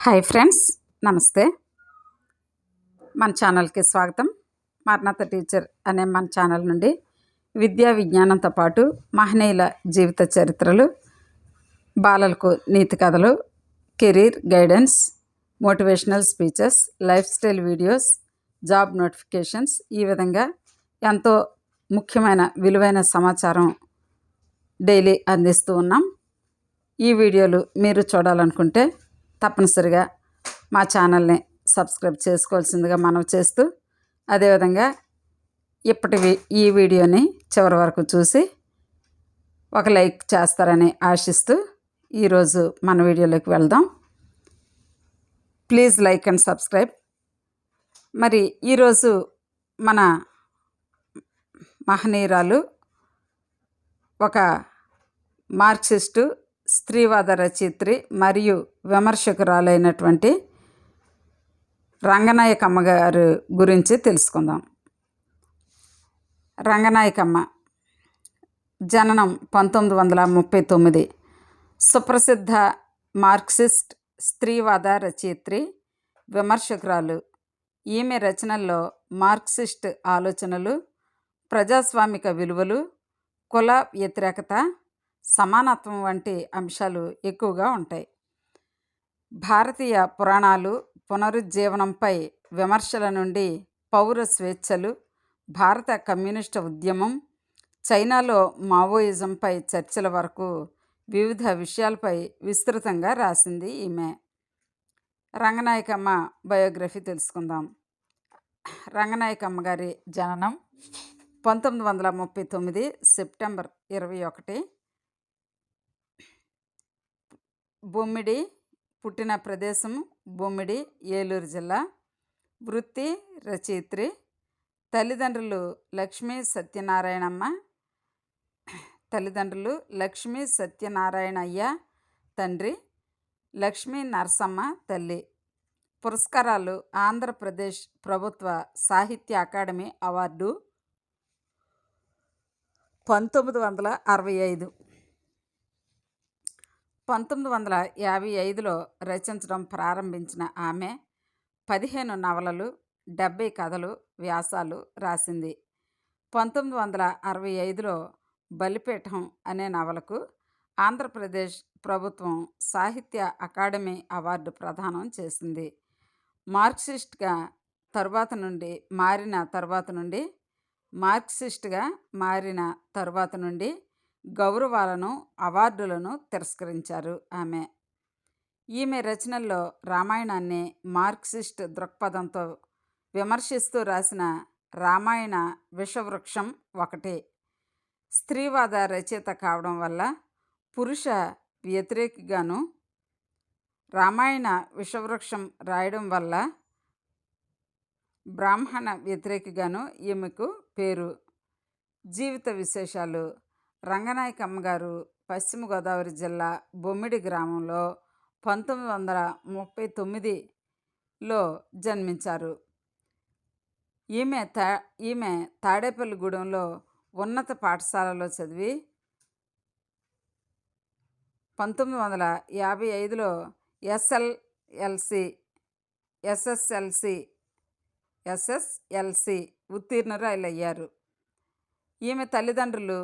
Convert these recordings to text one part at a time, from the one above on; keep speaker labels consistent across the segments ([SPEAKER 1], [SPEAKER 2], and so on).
[SPEAKER 1] Hi friends నమస్తే. మన ఛానల్కి స్వాగతం. మరణత టీచర్ అనే మన ఛానల్ నుండి విద్యా విజ్ఞానంతో పాటు మహనీయుల జీవిత చరిత్రలు బాలలకు నీతి కథలు career guidance motivational speeches lifestyle videos job notifications ఈ విధంగా ఎంతో ముఖ్యమైన విలువైన సమాచారం డైలీ అందిస్తూ ఉన్నాం. ఈ వీడియోలు మీరు చూడాలనుకుంటే తప్పనిసరిగా మా ఛానల్ని సబ్స్క్రైబ్ చేసుకోవాల్సిందిగా మనం చేస్తూ అదేవిధంగా ఇప్పటి ఈ వీడియోని చివరి వరకు చూసి ఒక లైక్ చేస్తారని ఆశిస్తూ ఈరోజు మన వీడియోలోకి వెళ్దాం. Please like and subscribe. మరి ఈరోజు మన మహనీయురాలు ఒక మార్క్సిస్టు స్త్రీవాద రచయిత్రి మరియు విమర్శకురాలైనటువంటి రంగనాయకమ్మ గారు గురించి తెలుసుకుందాం. రంగనాయకమ్మ జననం పంతొమ్మిది వందల ముప్పై తొమ్మిది. సుప్రసిద్ధ మార్క్సిస్ట్ స్త్రీవాద రచయిత్రి విమర్శకురాలు. ఈమె రచనల్లో మార్క్సిస్ట్ ఆలోచనలు ప్రజాస్వామిక విలువలు కుల వ్యతిరేకత సమానత్వం వంటి అంశాలు ఎక్కువగా ఉంటాయి. భారతీయ పురాణాలు పునరుజ్జీవనంపై విమర్శల నుండి పౌర స్వేచ్ఛలు భారత కమ్యూనిస్టు ఉద్యమం చైనాలో మావోయిజంపై చర్చల వరకు వివిధ విషయాలపై విస్తృతంగా రాసింది ఈమె. రంగనాయకమ్మ బయోగ్రఫీ తెలుసుకుందాం. రంగనాయకమ్మ గారి జననం పంతొమ్మిది వందల ముప్పై తొమ్మిది సెప్టెంబర్ ఇరవై ఒకటి. బొమ్మిడి పుట్టిన ప్రదేశం బొమ్మిడి ఏలూరు జిల్లా. వృత్తి రచయిత్రి. తల్లిదండ్రులు లక్ష్మీ సత్యనారాయణమ్మ. తల్లిదండ్రులు లక్ష్మీ సత్యనారాయణయ్య తండ్రి లక్ష్మీ నరసమ్మ తల్లి. పురస్కారాలు ఆంధ్రప్రదేశ్ ప్రభుత్వ సాహిత్య అకాడమీ అవార్డు పంతొమ్మిది వందల అరవై ఐదు. పంతొమ్మిది వందల యాభై ఐదులో రచించడం ప్రారంభించిన ఆమె పదిహేను నవలలు డెబ్బై కథలు వ్యాసాలు రాసింది. పంతొమ్మిది వందల అరవై ఐదులో బలిపీఠం అనే నవలకు ఆంధ్రప్రదేశ్ ప్రభుత్వం సాహిత్య అకాడమీ అవార్డు ప్రదానం చేసింది. మార్క్సిస్ట్గా తరువాత నుండి మారిన తర్వాత నుండి మార్క్సిస్ట్గా మారిన తరువాత నుండి గౌరవాలను అవార్డులను తిరస్కరించారు ఆమె. ఈమె రచనల్లో రామాయణాన్ని మార్క్సిస్ట్ దృక్పథంతో విమర్శిస్తూ రాసిన రామాయణ విషవృక్షం ఒకటి. స్త్రీవాద రచయిత కావడం వల్ల పురుష వ్యతిరేకిగాను రామాయణ విషవృక్షం రాయడం వల్ల బ్రాహ్మణ వ్యతిరేకిగాను ఈమెకు పేరు. జీవిత విశేషాలు రంగనాయకమ్మ గారు పశ్చిమ గోదావరి జిల్లా బొమ్మిడి గ్రామంలో పంతొమ్మిది వందల ముప్పై తొమ్మిదిలో జన్మించారు. ఈమె తా ఈమె తాడేపల్లిగూడెంలో ఉన్నత పాఠశాలలో చదివి పంతొమ్మిది వందల యాభై ఐదులో ఎస్ఎల్ఎల్సి ఎస్ఎస్ఎల్సి ఎస్ఎస్ఎల్సి ఉత్తీర్ణురాలయ్యారు. ఈమె తల్లిదండ్రులు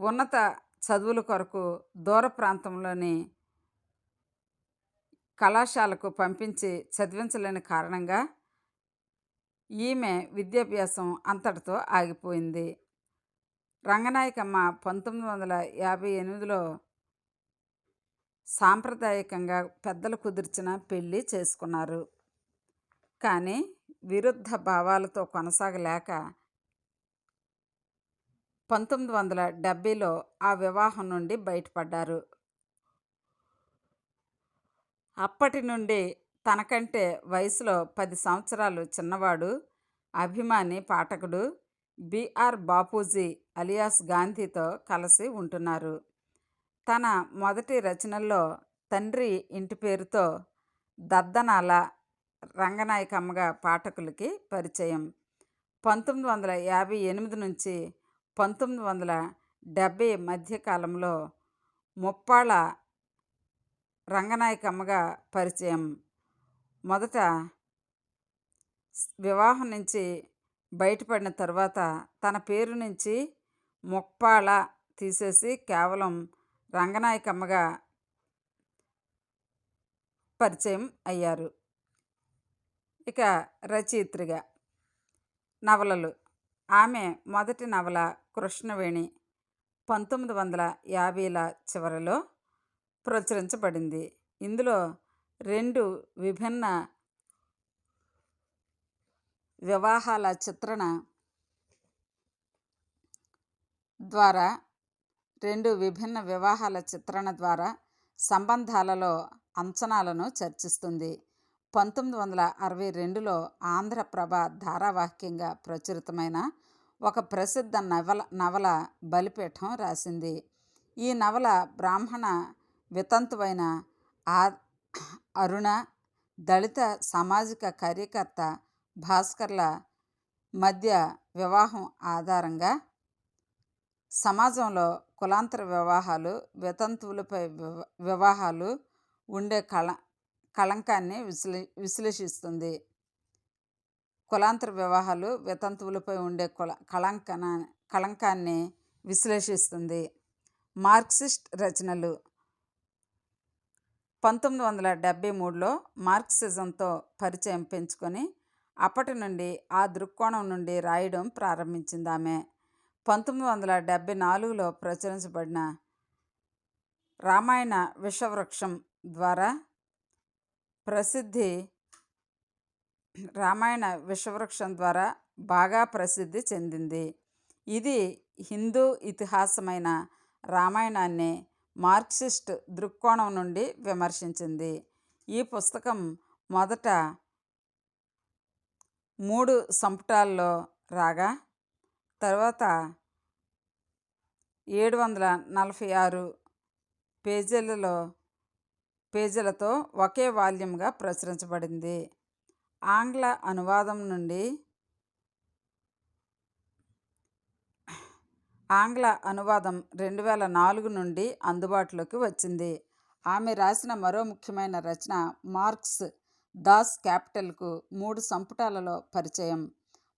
[SPEAKER 1] ఉన్నత చదువుల కొరకు దూర ప్రాంతంలోని కళాశాలకు పంపించి చదివించలేని కారణంగా ఈమె విద్యాభ్యాసం అంతటితో ఆగిపోయింది. రంగనాయకమ్మ పంతొమ్మిది వందల యాభై ఎనిమిదిలో సాంప్రదాయకంగా పెద్దలు కుదిర్చిన పెళ్ళి చేసుకున్నారు. కానీ విరుద్ధ భావాలతో కొనసాగలేక పంతొమ్మిది వందల డెబ్భైలో ఆ వివాహం నుండి బయటపడ్డారు. అప్పటి నుండి తనకంటే వయసులో పది సంవత్సరాలు చిన్నవాడు అభిమాని పాఠకుడు బిఆర్ బాపూజీ అలియాస్ గాంధీతో కలిసి ఉంటున్నారు. తన మొదటి రచనల్లో తండ్రి ఇంటి పేరుతో దద్దనాల రంగనాయకమ్మగా పాఠకులకి పరిచయం. పంతొమ్మిది వందల యాభై ఎనిమిది నుంచి పంతొమ్మిది వందల డెబ్భై మధ్యకాలంలో ముప్పాళ్ళ రంగనాయకమ్మగా పరిచయం. మొదట వివాహం నుంచి బయటపడిన తర్వాత తన పేరు నుంచి ముప్పాళ తీసేసి కేవలం రంగనాయకమ్మగా పరిచయం అయ్యారు. ఇక రచయిత్రిగా నవలలు. ఆమె మొదటి నవల కృష్ణవేణి పంతొమ్మిది వందల యాభైల చివరిలో ప్రచురించబడింది. ఇందులో రెండు విభిన్న వివాహాల చిత్రణ ద్వారా రెండు విభిన్న వివాహాల చిత్రణ ద్వారా సంబంధాలలో అంచనాలను చర్చిస్తుంది. పంతొమ్మిది వందల అరవై రెండులో ఆంధ్రప్రభ ధారావాహికంగా ప్రచురితమైన ఒక ప్రసిద్ధ నవల నవల బలిపీఠం రాసింది. ఈ నవల బ్రాహ్మణ వితంతువైన ఆ అరుణ దళిత సామాజిక కార్యకర్త భాస్కర్ల మధ్య వివాహం ఆధారంగా సమాజంలో కులాంతర వివాహాలు వితంతువులపై వివాహాలు ఉండే కళ కళంకాన్ని విశ్లే విశ్లేషిస్తుంది. కులాంతర వివాహాలు వితంతువులపై ఉండే కుల కళంకన కళంకాన్ని విశ్లేషిస్తుంది. మార్క్సిస్ట్ రచనలు. పంతొమ్మిది వందల డెబ్భై మూడులో మార్క్సిజంతో పరిచయం పెంచుకొని అప్పటి నుండి ఆ దృక్కోణం నుండి రాయడం ప్రారంభించింది ఆమె. పంతొమ్మిది వందల డెబ్భై నాలుగులో ప్రచురించబడిన రామాయణ విషవృక్షం ద్వారా ప్రసిద్ధి రామాయణ విషవృక్షం ద్వారా బాగా ప్రసిద్ధి చెందింది. ఇది హిందూ ఇతిహాసమైన రామాయణాన్ని మార్క్సిస్ట్ దృక్కోణం నుండి విమర్శించింది. ఈ పుస్తకం మొదట మూడు సంపుటాల్లో రాగా తర్వాత ఏడు వందల నలభై ఆరు పేజీలలో పేజీలతో ఒకే వాల్యూమ్గా ప్రచురించబడింది. ఆంగ్ల అనువాదం నుండి ఆంగ్ల అనువాదం రెండు వేల నాలుగు నుండి అందుబాటులోకి వచ్చింది. ఆమె రాసిన మరో ముఖ్యమైన రచన మార్క్స్ దాస్ క్యాపిటల్కు మూడు సంపుటాలలో పరిచయం.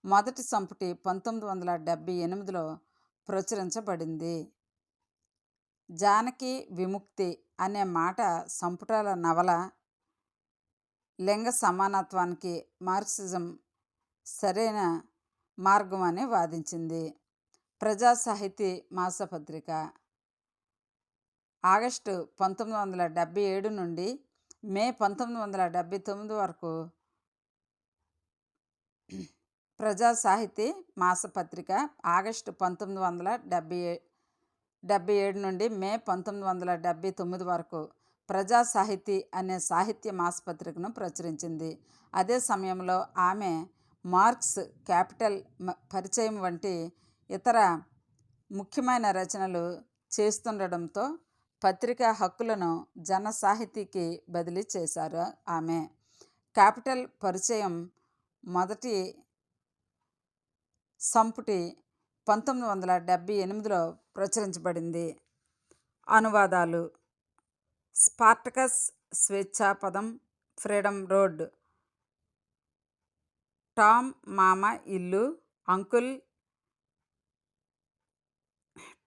[SPEAKER 1] మొదటి సంపుటి పంతొమ్మిది వందల డెబ్భై ఎనిమిదిలో ప్రచురించబడింది. జానకి విముక్తి అనే మాట సంపుటాల నవల లింగ సమానత్వానికి మార్క్సిజం సరైన మార్గం అని వాదించింది. ప్రజా సాహితీ మాసపత్రిక. ఆగస్టు పంతొమ్మిది వందల డెబ్భై ఏడు నుండి మే పంతొమ్మిది వందల డెబ్భై తొమ్మిది వరకు ప్రజా సాహితీ మాసపత్రిక ఆగస్టు పంతొమ్మిది వందల డెబ్భై డెబ్భై ఏడు నుండి మే పంతొమ్మిది వందల డెబ్భై తొమ్మిది వరకు ప్రజా సాహితీ అనే సాహిత్య మాసపత్రికను ప్రచురించింది. అదే సమయంలో ఆమె మార్క్స్ క్యాపిటల్ పరిచయం వంటి ఇతర ముఖ్యమైన రచనలు చేస్తుండడంతో పత్రికా హక్కులను జన సాహితీకి బదిలీ చేశారు ఆమె. క్యాపిటల్ పరిచయం మొదటి సంపుటి పంతొమ్మిది వందల డెబ్భై ఎనిమిదిలో ప్రచురించబడింది. అనువాదాలు స్పార్టకస్ స్వేచ్ఛాపదం ఫ్రీడమ్ రోడ్. టామ్ మామ ఇల్లు అంకుల్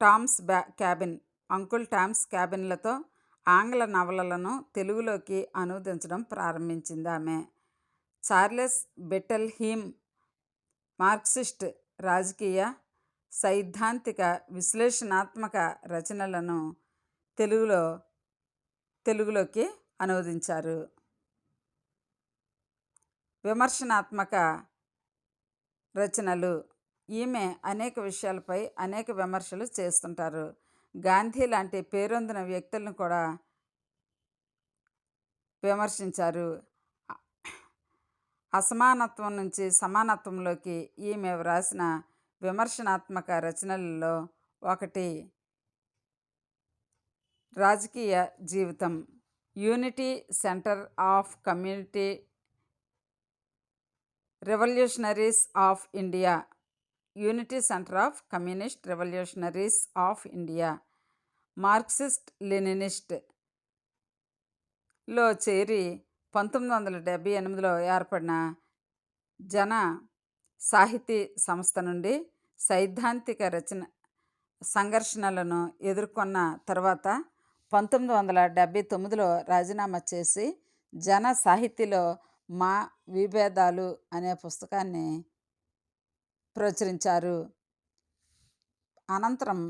[SPEAKER 1] టామ్స్ బ్యా క్యాబిన్. అంకుల్ టామ్స్ క్యాబిన్లతో ఆంగ్ల నవలలను తెలుగులోకి అనువదించడం ప్రారంభించింది ఆమె. చార్లెస్ బెటల్ హీమ్ మార్క్సిస్ట్ రాజకీయ సైద్ధాంతిక విశ్లేషణాత్మక రచనలను తెలుగులో తెలుగులోకి అనువదించారు. విమర్శనాత్మక రచనలు. ఈమె అనేక విషయాలపై అనేక విమర్శలు చేస్తుంటారు. గాంధీ లాంటి పేరొందిన వ్యక్తులను కూడా విమర్శించారు. అసమానత్వం నుంచి సమానత్వంలోకి ఈమె వ్రాసిన విమర్శనాత్మక రచనలలో ఒకటి రాజకీయ జీవితం. Unity centre of community revolutionaries of India. Unity centre of communist revolutionaries of India. Marxist లెనినిస్ట్లో చేరి పంతొమ్మిది వందల డెబ్భై ఎనిమిదిలో ఏర్పడిన జన సాహితీ సంస్థ నుండి సైద్ధాంతిక రచన సంఘర్షణలను ఎదుర్కొన్న తర్వాత పంతొమ్మిది వందల డెబ్భై తొమ్మిదిలో రాజీనామా చేసి జన సాహితీలో మా విభేదాలు అనే పుస్తకాన్ని ప్రచురించారు. అనంతరం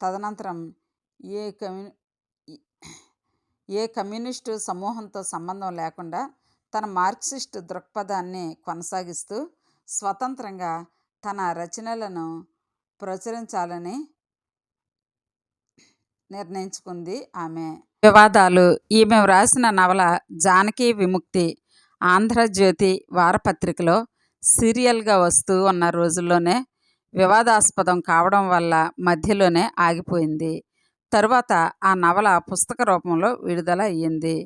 [SPEAKER 1] తదనంతరం ఏ కమ్యూ ఏ కమ్యూనిస్టు సమూహంతో సంబంధం లేకుండా తన మార్క్సిస్ట్ దృక్పథాన్ని కొనసాగిస్తూ స్వతంత్రంగా తన రచనలను ప్రచురించాలని నిర్ణయించుకుంది ఆమె. వివాదాలు ఈమె వ్రాసిన నవల జానకి విముక్తి ఆంధ్రజ్యోతి వారపత్రికలో సీరియల్గా వస్తూ ఉన్న రోజుల్లోనే వివాదాస్పదం కావడం వల్ల మధ్యలోనే ఆగిపోయింది. తరువాత ఆ నవల పుస్తక రూపంలో విడుదల అయ్యింది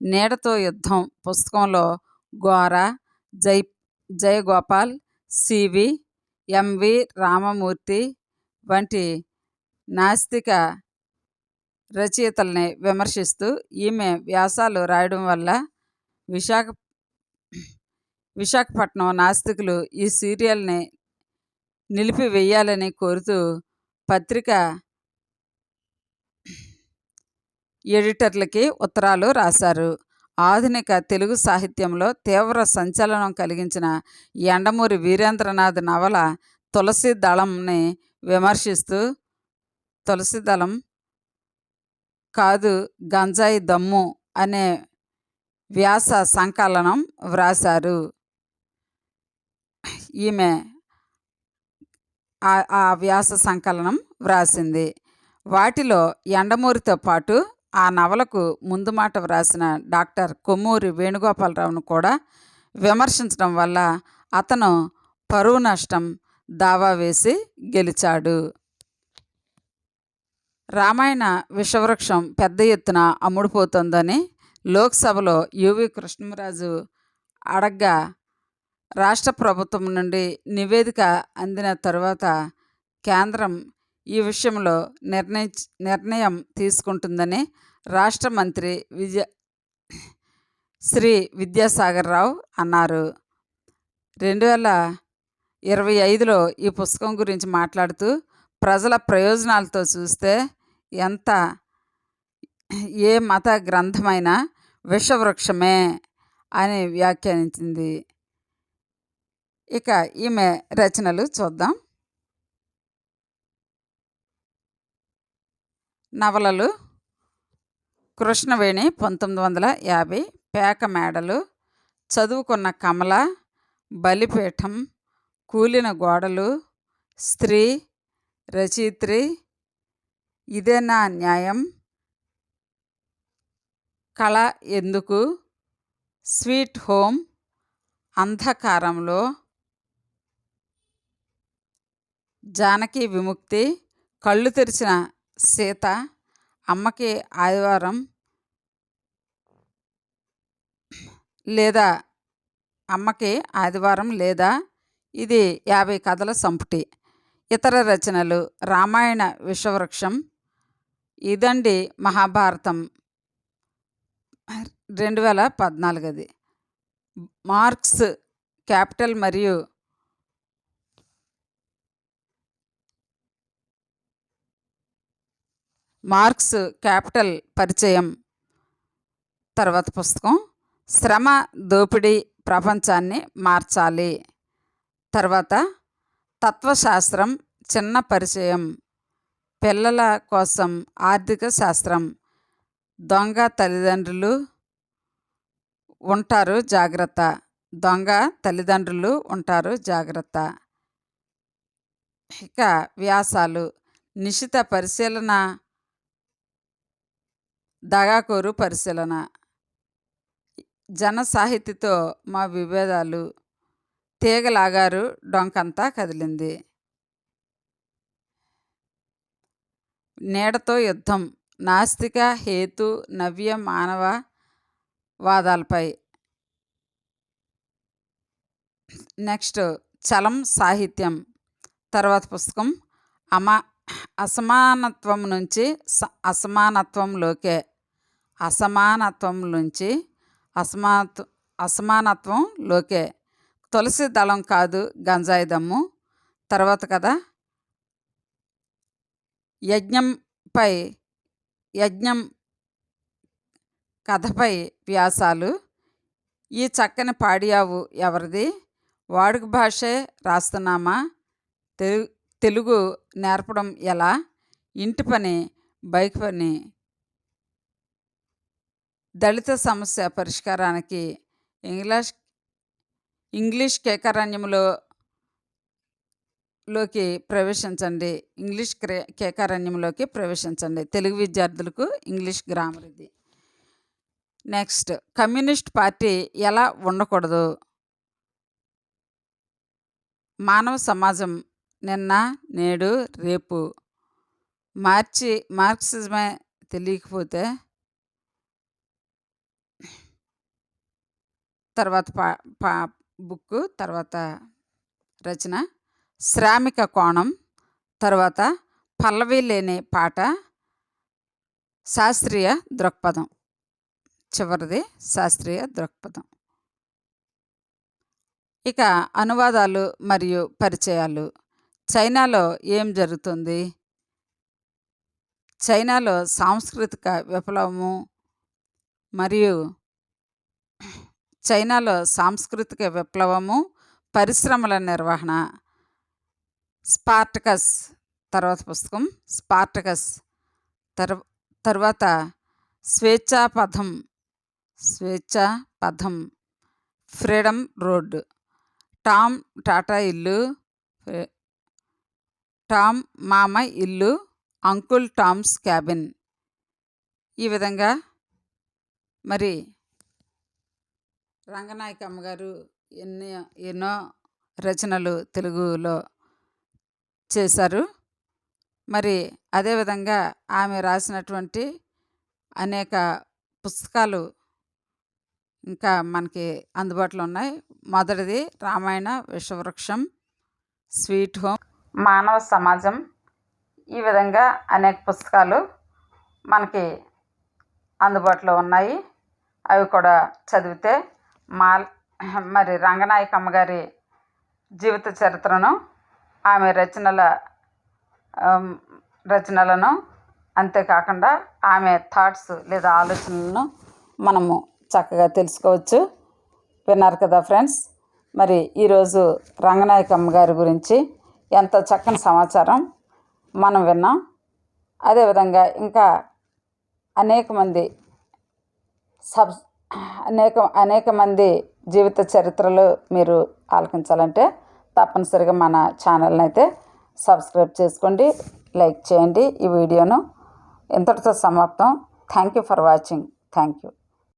[SPEAKER 1] నీడతో యుద్ధం పుస్తకంలో గోర జై జయగోపాల్ సివి ఎంవి రామమూర్తి వంటి నాస్తిక రచయితల్ని విమర్శిస్తూ ఈమె వ్యాసాలు రాయడం వల్ల విశాఖ విశాఖపట్నం నాస్తికులు ఈ సీరియల్ని నిలిపివేయాలని కోరుతూ పత్రిక ఎడిటర్లకి ఉత్తరాలు రాశారు. ఆధునిక తెలుగు సాహిత్యంలో తీవ్ర సంచలనం కలిగించిన ఎండమూరి వీరేంద్రనాథ్ నవల తులసి దళంని విమర్శిస్తూ తులసి దళం కాదు గంజాయి దమ్ము అనే వ్యాస సంకలనం వ్రాశారు. ఈమె ఆ వ్యాస సంకలనం వ్రాసింది. వాటిలో ఎండమూరితో పాటు ఆ నవలకు ముందు మాట వ్రాసిన డాక్టర్ కొమ్మూరి వేణుగోపాలరావును కూడా విమర్శించడం వల్ల అతను పరువు నష్టం దావా వేసి గెలిచాడు. రామాయణ విషవృక్షం పెద్ద ఎత్తున అమ్ముడుపోతుందని లోక్సభలో యువి కృష్ణరాజు అడగ్గా రాష్ట్ర ప్రభుత్వం నుండి నివేదిక అందిన తరువాత కేంద్రం ఈ విషయంలో నిర్ణయి నిర్ణయం తీసుకుంటుందని రాష్ట్ర మంత్రి విజయ శ్రీ విద్యాసాగర్ రావు అన్నారు. రెండు వేల ఇరవై ఐదులో ఈ పుస్తకం గురించి మాట్లాడుతూ ప్రజల ప్రయోజనాలతో చూస్తే ఎంత ఏ మత గ్రంథమైనా విషవృక్షమే అని వ్యాఖ్యానించింది. ఇక ఈమె రచనలు చూద్దాం. నవలలు కృష్ణవేణి పంతొమ్మిది వందల యాభై పేక మేడలు చదువుకున్న కమల బలిపీఠం కూలిన గోడలు స్త్రీ రచయిత్రి ఇదేనా న్యాయం. కళ ఎందుకు? స్వీట్ హోమ్ అంధకారంలో జానకి విముక్తి కళ్ళు తెరిచిన సీత అమ్మకి ఆదివారం లేదా అమ్మకి ఆదివారం లేదా? ఇది యాభై కథల సంపుటి. ఇతర రచనలు రామాయణ విషవృక్షం ఇదండి మహాభారతం. రెండు వేల పద్నాలుగది. మార్క్స్ క్యాపిటల్ మరియు మార్క్స్ క్యాపిటల్ పరిచయం. తర్వాత పుస్తకం. శ్రమ దోపిడీ ప్రపంచాన్ని మార్చాలి. తర్వాత తత్వశాస్త్రం చిన్న పరిచయం. పిల్లల కోసం ఆర్థిక శాస్త్రం. దొంగ తల్లిదండ్రులు ఉంటారు జాగ్రత్త. దొంగ తల్లిదండ్రులు ఉంటారు జాగ్రత్త. ఇక వ్యాసాలు. నిశిత పరిశీలన దగాకోరు పరిశీలన. జన సాహిత్యతో మా విభేదాలు. తీగలాగారు డొంకంతా కదిలింది. నీడతో యుద్ధం. నాస్తిక హేతు నవ్య మానవ వాదాలపై. నెక్స్ట్ చలం సాహిత్యం. తర్వాత పుస్తకం. అమా అసమానత్వం నుంచి అసమానత్వంలోకే. అసమానత్వం నుంచి అసమానత్వ అసమానత్వంలోకే. తులసి దళం కాదు గంజాయి దమ్ము. తర్వాత కదా యజ్ఞంపై యజ్ఞం కథపై వ్యాసాలు. ఈ చక్కని పాడియావు ఎవరిది? వాడుక భాషే రాస్తున్నామా? తెలుగు తెలుగు నేర్పడం ఎలా? ఇంటి పని బైక్ పని దళిత సమస్య పరిష్కారానికి ఇంగ్లీష్ ఇంగ్లీష్ కేకరణ్యంలో లోకి ప్రవేశించండి. ఇంగ్లీష్ క్రే కేకారణ్యంలోకి ప్రవేశించండి. తెలుగు విద్యార్థులకు ఇంగ్లీష్ గ్రామర్ ఇది. నెక్స్ట్ కమ్యూనిస్ట్ పార్టీ ఎలా ఉండకూడదు? మానవ సమాజం నిన్న నేడు రేపు. మార్చి మార్క్సిజమే తెలియకపోతే తర్వాత పా పా బుక్ తర్వాత రచన శ్రామిక కోణం తర్వాత పల్లవి లేని పాట శాస్త్రీయ దృక్పథం. చివరిది శాస్త్రీయ దృక్పథం. ఇక అనువాదాలు మరియు పరిచయాలు. చైనాలో ఏం జరుగుతుంది? చైనాలో సాంస్కృతిక విప్లవము మరియు చైనాలో సాంస్కృతిక విప్లవము పరిశ్రమల నిర్వహణ స్పార్టకస్ తర్వాత పుస్తకం. స్పార్టకస్ తర్వా తర్వాత స్వేచ్ఛా పథం. స్వేచ్ఛా పథం. ఫ్రీడమ్ రోడ్ టామ్ టాటా ఇల్లు. టామ్ మామ ఇల్లు. Uncle Tom's cabin. ఈ విధంగా మరి రంగనాయకమ్మ గారు ఎన్నో ఎన్నో రచనలు తెలుగులో చేశారు. మరి అదేవిధంగా ఆమె రాసినటువంటి అనేక పుస్తకాలు ఇంకా మనకి అందుబాటులో ఉన్నాయి. మొదటిది రామాయణ విషవృక్షం స్వీట్ హోమ్ మానవ సమాజం. ఈ విధంగా అనేక పుస్తకాలు మనకి అందుబాటులో ఉన్నాయి. అవి కూడా చదివితే మా మరి రంగనాయకమ్మ గారి జీవిత చరిత్రను ఆమె రచనల రచనలను అంతేకాకుండా ఆమె థాట్స్ లేదా ఆలోచనలను మనము చక్కగా తెలుసుకోవచ్చు. విన్నారు కదా ఫ్రెండ్స్? మరి ఈరోజు రంగనాయకమ్మ గారి గురించి ఎంత చక్కని సమాచారం మనం విన్నాం. అదేవిధంగా ఇంకా అనేక మంది సబ్ అనేక అనేక మంది జీవిత చరిత్రలు మీరు ఆలకించాలంటే తప్పనిసరిగా మన ఛానల్ని అయితే సబ్స్క్రైబ్ చేసుకోండి లైక్ చేయండి ఈ వీడియోను. ఇంతటితో సమాప్తం. Thank you for watching. Thank you.